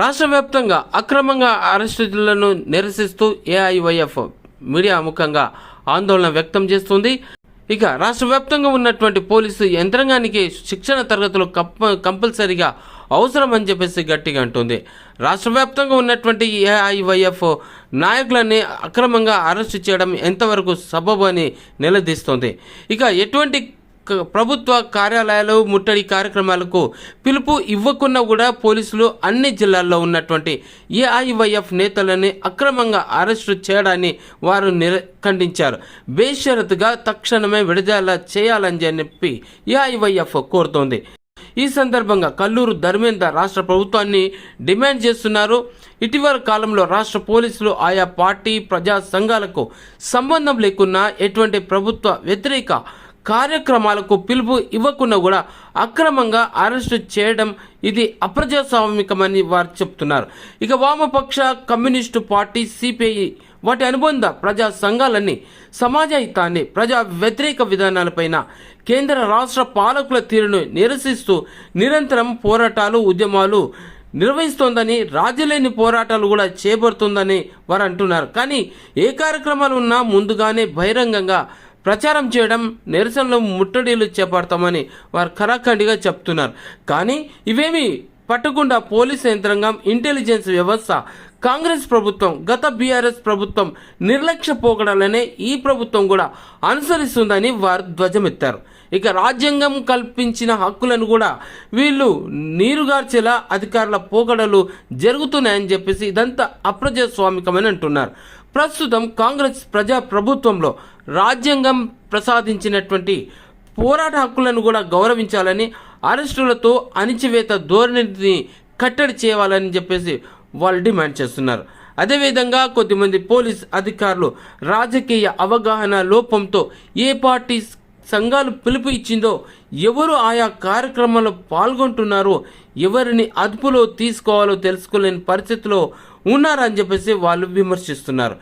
రాష్ట్ర వ్యాప్తంగా అక్రమంగా అరెస్టులను నిరసిస్తూ ఏఐవైఎఫ్ మీడియా ముఖంగా ఆందోళన వ్యక్తం చేస్తుంది. ఇక రాష్ట్ర వ్యాప్తంగా ఉన్నటువంటి పోలీసు యంత్రాంగానికి శిక్షణ తరగతులు కప్ప కంపల్సరీగా అవసరం అని చెప్పేసి గట్టిగా అంటుంది. రాష్ట్ర వ్యాప్తంగా ఉన్నటువంటి ఏఐవైఎఫ్ నాయకులని అక్రమంగా అరెస్టు చేయడం ఎంతవరకు సబబు అని నిలదీస్తోంది. ఇక ఎటువంటి ప్రభుత్వ కార్యాలయాలు ముట్టడి కార్యక్రమాలకు పిలుపు ఇవ్వకున్నా కూడా పోలీసులు అన్ని జిల్లాల్లో ఉన్నటువంటి ఏఐవైఎఫ్ నేతలని అక్రమంగా అరెస్టు చేయడాన్ని వారు నిర ఖండించారు. బేషరతుగా తక్షణమే విడుదల చేయాలని చెప్పి ఏఐవైఎఫ్ కోరుతోంది. ఈ సందర్భంగా కల్లూరు ధర్మేంద్ర రాష్ట్ర ప్రభుత్వాన్ని డిమాండ్ చేస్తున్నారు. ఇటీవల కాలంలో రాష్ట్ర పోలీసులు ఆయా పార్టీ ప్రజా సంఘాలకు సంబంధం లేకున్నా ఎటువంటి ప్రభుత్వ వ్యతిరేక కార్యక్రమాలకు పిలుపు ఇవ్వకుండా కూడా అక్రమంగా అరెస్టు చేయడం ఇది అప్రజాస్వామికమని వారు చెప్తున్నారు. ఇక వామపక్ష కమ్యూనిస్టు పార్టీ సిపిఐ వాటి అనుబంధ ప్రజా సంఘాలన్నీ సమాజ హితాన్ని ప్రజా వ్యతిరేక విధానాలపైన కేంద్ర రాష్ట్ర పాలకుల తీరును నిరసిస్తూ నిరంతరం పోరాటాలు ఉద్యమాలు నిర్వహిస్తోందని రాజులేని పోరాటాలు కూడా చేపడుతుందని వారు అంటున్నారు. కానీ ఏ కార్యక్రమాలు ఉన్నా ముందుగానే బహిరంగంగా ప్రచారం చేయడం నిరసనలు ముట్టడిలు చేపడతామని వారు ఖరాఖండిగా చెప్తున్నారు. కానీ ఇవేమి పట్టకుండా పోలీస్ యంత్రాంగం ఇంటెలిజెన్స్ వ్యవస్థ కాంగ్రెస్ ప్రభుత్వం గత బీఆర్ఎస్ ప్రభుత్వం నిర్లక్ష్య పోకడాలనే ఈ ప్రభుత్వం కూడా అనుసరిస్తుందని వారు ధ్వజమెత్తారు. ఇక రాజ్యాంగం కల్పించిన హక్కులను కూడా వీళ్ళు నీరుగార్చేలా అధికారుల పోకడలు జరుగుతున్నాయని చెప్పేసి ఇదంతా అప్రజాస్వామికమని అంటున్నారు. ప్రస్తుతం కాంగ్రెస్ ప్రజా ప్రభుత్వంలో రాజ్యాంగం ప్రసాదించినటువంటి పోరాట హక్కులను కూడా గౌరవించాలని అరెస్టులతో అణిచివేత ధోరణిని కట్టడి చేయాలని చెప్పేసి వాళ్ళు డిమాండ్ చేస్తున్నారు. అదేవిధంగా కొద్దిమంది పోలీస్ అధికారులు రాజకీయ అవగాహన లోపంతో ఏ పార్టీ సంఘాలు పిలుపు ఇచ్చిందో ఎవరు ఆయా కార్యక్రమాల్లో పాల్గొంటున్నారో ఎవరిని అదుపులో తీసుకోవాలో తెలుసుకోలేని పరిస్థితిలో ఉన్నారని చెప్పేసి వాళ్ళు విమర్శిస్తున్నారు.